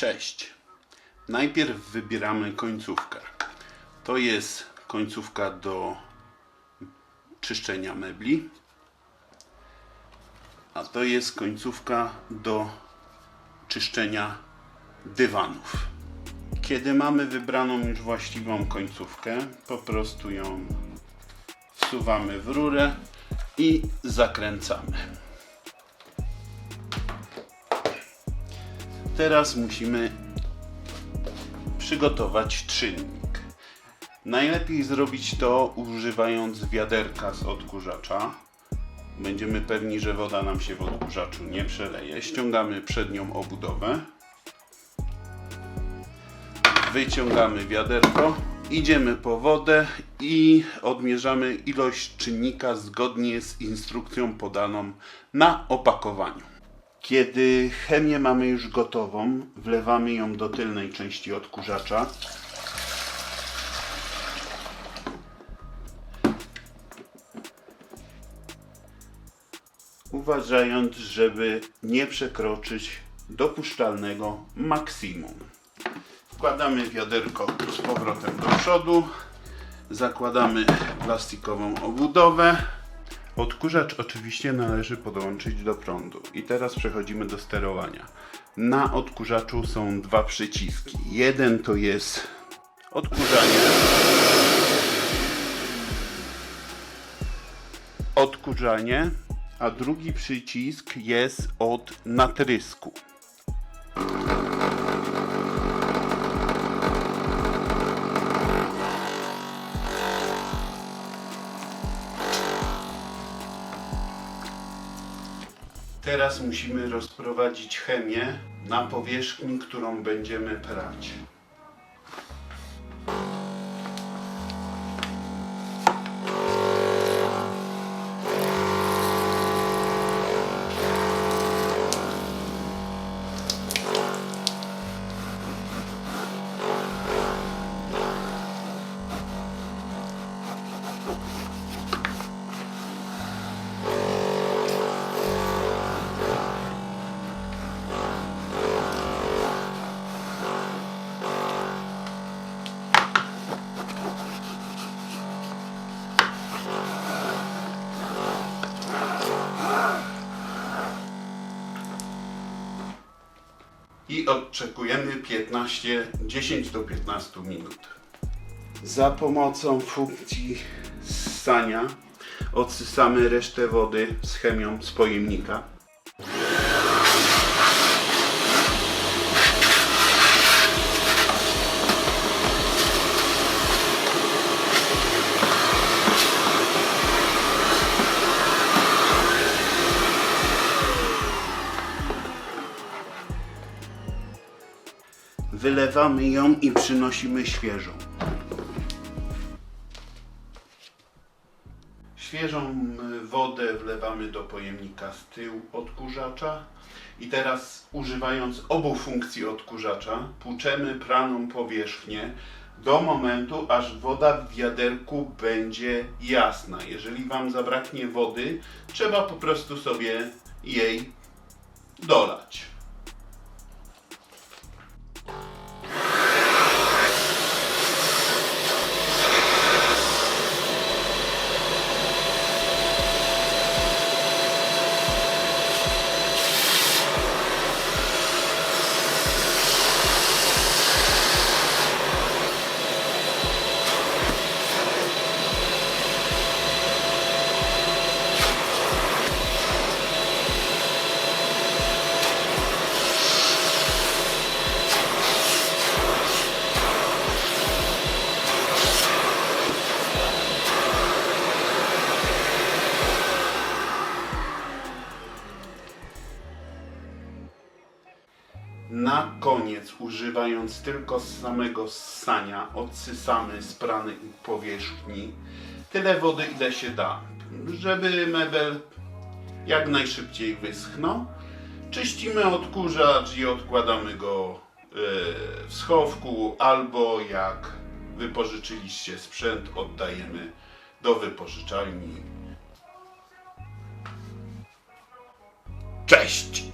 Cześć. Najpierw wybieramy końcówkę. To jest końcówka do czyszczenia mebli, a to jest końcówka do czyszczenia dywanów. Kiedy mamy wybraną już właściwą końcówkę, po prostu ją wsuwamy w rurę i zakręcamy. Teraz musimy przygotować czynnik. Najlepiej zrobić to używając wiaderka z odkurzacza. Będziemy pewni, że woda nam się w odkurzaczu nie przeleje. Ściągamy przednią obudowę. Wyciągamy wiaderko, idziemy po wodę i odmierzamy ilość czynnika zgodnie z instrukcją podaną na opakowaniu. Kiedy chemię mamy już gotową, wlewamy ją do tylnej części odkurzacza. Uważając, żeby nie przekroczyć dopuszczalnego maksimum. Wkładamy wiaderko z powrotem do przodu, zakładamy plastikową obudowę. Odkurzacz oczywiście należy podłączyć do prądu. I teraz przechodzimy do sterowania. Na odkurzaczu są dwa przyciski. Jeden to jest odkurzanie. Odkurzanie, a drugi przycisk jest od natrysku. Teraz musimy rozprowadzić chemię na powierzchni, którą będziemy prać. I odczekujemy 15, 10 do 15 minut. Za pomocą funkcji ssania odsysamy resztę wody z chemią z pojemnika. Wylewamy ją i przynosimy świeżą. Świeżą wodę wlewamy do pojemnika z tyłu odkurzacza i teraz używając obu funkcji odkurzacza płuczemy praną powierzchnię do momentu, aż woda w wiaderku będzie jasna. Jeżeli Wam zabraknie wody, trzeba po prostu sobie jej dolać. Na koniec, używając tylko samego ssania, odsysamy z pranej powierzchni tyle wody, ile się da, żeby mebel jak najszybciej wyschnął. Czyścimy odkurzacz i odkładamy go e, w schowku, albo jak wypożyczyliście sprzęt, oddajemy do wypożyczalni. Cześć!